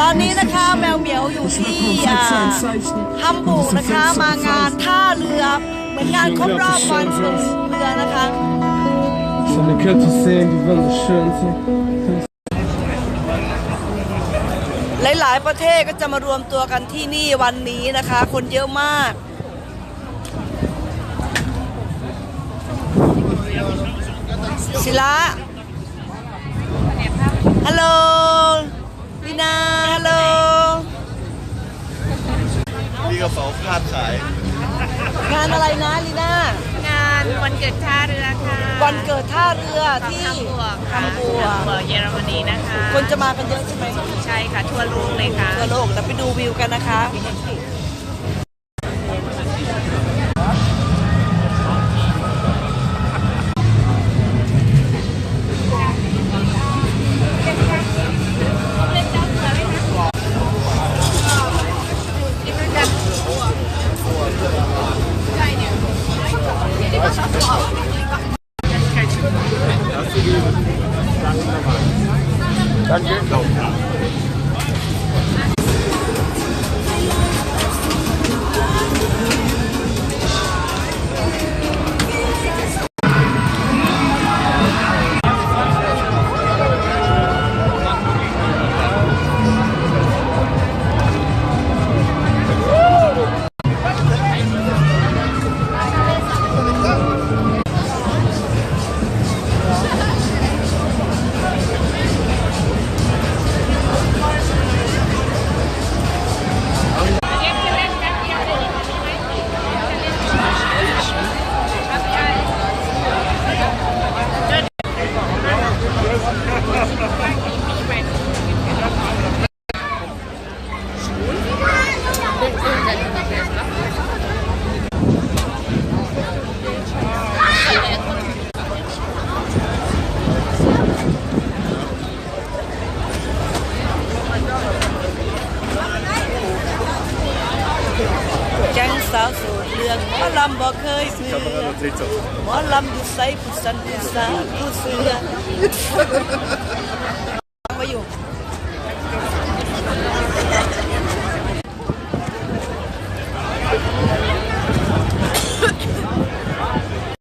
ตอนนี้นะคะแมวเหมียวอยู่ที่ฮัมบูร์กนะคะมางานท่าเรือเหมือนงานครบรอบวันเรือนะคะ Så ni kan inte se en väldigt skönt. หลาย ๆ ประเทศก็จะมารวมตัวกันที่นี่วันนี้นะคะ คนเยอะมาก ศิละฮัลโหล กระเป๋าคาดขาย งานอะไรนะลีน่างานวันเกิดท่าเรือค่ะวันเกิดท่าเรือที่ฮัมบวกค่ะฮัมบูร์กฮัมบวกเยอรมนีนะคะคนจะมากันเยอะใช่ไหมใช่ค่ะทั่วโลกเลยค่ะทั่วโลกแล้วไปดูวิวกันนะคะ แสาวโสดเรื่องหมอลำบ่เคยเสือหมอลำอยู่ใสผู้สันผู้สาผู้เสือมาอยู่